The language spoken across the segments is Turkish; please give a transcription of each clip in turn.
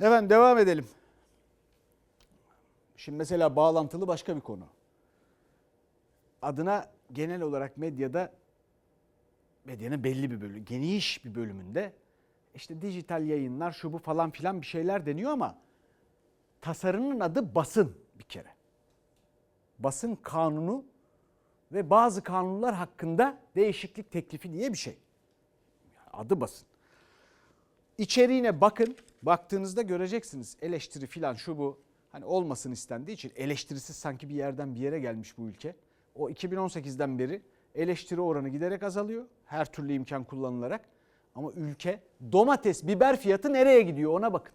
Efendim devam edelim. Şimdi mesela bağlantılı başka bir konu. Adına genel olarak medyada medyanın belli bir bölümü, geniş bir bölümünde işte dijital yayınlar şu bu falan filan bir şeyler deniyor ama tasarının adı basın bir kere. Basın kanunu ve bazı kanunlar hakkında değişiklik teklifi diye bir şey. Adı basın. İçeriğine bakın. Baktığınızda göreceksiniz eleştiri filan şu bu. Hani olmasın istendiği için eleştirisiz sanki bir yerden bir yere gelmiş bu ülke. O 2018'den beri eleştiri oranı giderek azalıyor. Her türlü imkan kullanılarak. Ama ülke domates, biber fiyatı nereye gidiyor ona bakın.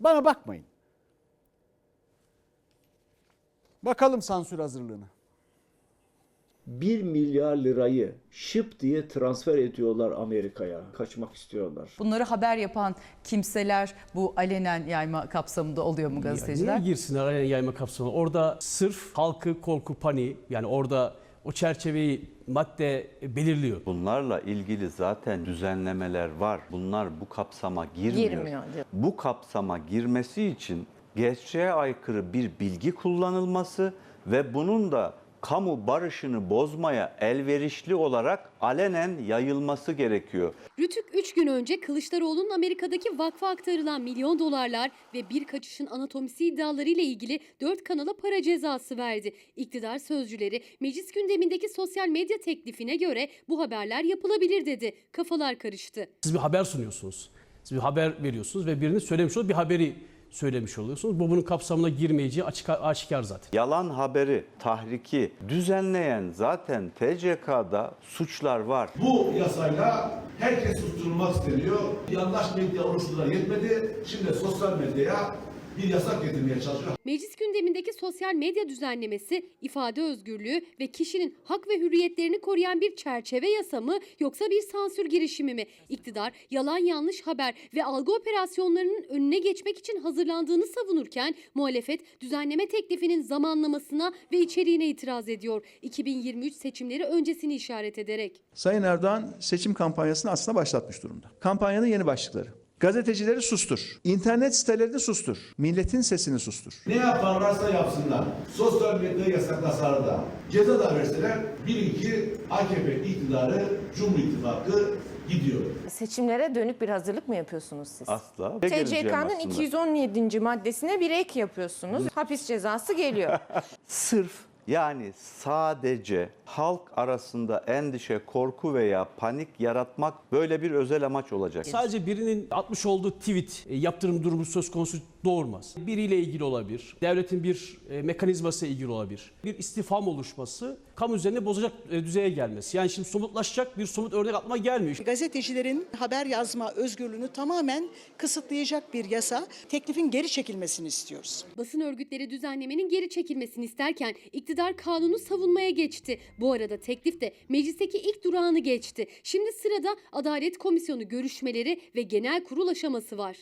Bana bakmayın. Bakalım sansür hazırlığına. 1 milyar lirayı şıp diye transfer ediyorlar Amerika'ya. Kaçmak istiyorlar. Bunları haber yapan kimseler bu alenen yayma kapsamında oluyor mu gazeteciler? Niye girsinler alenen yayma kapsamına? Orada sırf halkı korku paniği yani orada o çerçeveyi madde belirliyor. Bunlarla ilgili zaten düzenlemeler var. Bunlar bu kapsama girmiyor. Girmiyor. Bu kapsama girmesi için gerçeğe aykırı bir bilgi kullanılması ve bunun da kamu barışını bozmaya elverişli olarak alenen yayılması gerekiyor. Rütük 3 gün önce Kılıçdaroğlu'nun Amerika'daki vakfa aktarılan milyon dolarlar ve bir kaçışın anatomisi iddialarıyla ilgili 4 kanala para cezası verdi. İktidar sözcüleri meclis gündemindeki sosyal medya teklifine göre bu haberler yapılabilir dedi. Kafalar karıştı. Siz bir haber sunuyorsunuz. Siz bir haber veriyorsunuz ve birinin söylemiş olduğu bir haberi söylemiş oluyorsunuz. Bu bunun kapsamına girmeyeceği açık, aşikar zaten. Yalan haberi, tahriki düzenleyen zaten TCK'da suçlar var. Bu yasayla herkes susturulmak isteniyor. Yandaş medya oluşturdular yetmedi. Şimdi sosyal medyaya bir yasak getirmeye çalışıyor. Meclis gündemindeki sosyal medya düzenlemesi ifade özgürlüğü ve kişinin hak ve hürriyetlerini koruyan bir çerçeve yasa mı yoksa bir sansür girişimi mi? İktidar yalan yanlış haber ve algı operasyonlarının önüne geçmek için hazırlandığını savunurken muhalefet düzenleme teklifinin zamanlamasına ve içeriğine itiraz ediyor. 2023 seçimleri öncesini işaret ederek. Sayın Erdoğan seçim kampanyasını aslında başlatmış durumda. Kampanyanın yeni başlıkları. Gazetecileri sustur. İnternet sitelerini sustur. Milletin sesini sustur. Ne yaparlarsa yapsınlar. Sosyal medyayı yasaklasalar da ceza da verseler bilin ki AKP iktidarı Cumhur İttifakı gidiyor. Seçimlere dönük bir hazırlık mı yapıyorsunuz siz? Asla. TCK'nın aslında. 217. maddesine bir ek yapıyorsunuz. Hapis cezası geliyor. Sırf yani sadece halk arasında endişe, korku veya panik yaratmak böyle bir özel amaç olacak. Sadece birinin atmış olduğu tweet e, yaptırım durumu söz konusu doğurmaz. Biriyle ilgili olabilir, devletin bir e, mekanizması ile ilgili olabilir. Bir istifam oluşması, kamu üzerine bozacak e, düzeye gelmesi. Yani şimdi somutlaşacak bir somut örnek aklıma gelmiyor. Gazetecilerin haber yazma özgürlüğünü tamamen kısıtlayacak bir yasa teklifin geri çekilmesini istiyoruz. Basın örgütleri düzenlemenin geri çekilmesini isterken iktidar kanunu savunmaya geçti. Bu arada teklif de meclisteki ilk durağını geçti. Şimdi sırada Adalet Komisyonu görüşmeleri ve genel kurul aşaması var.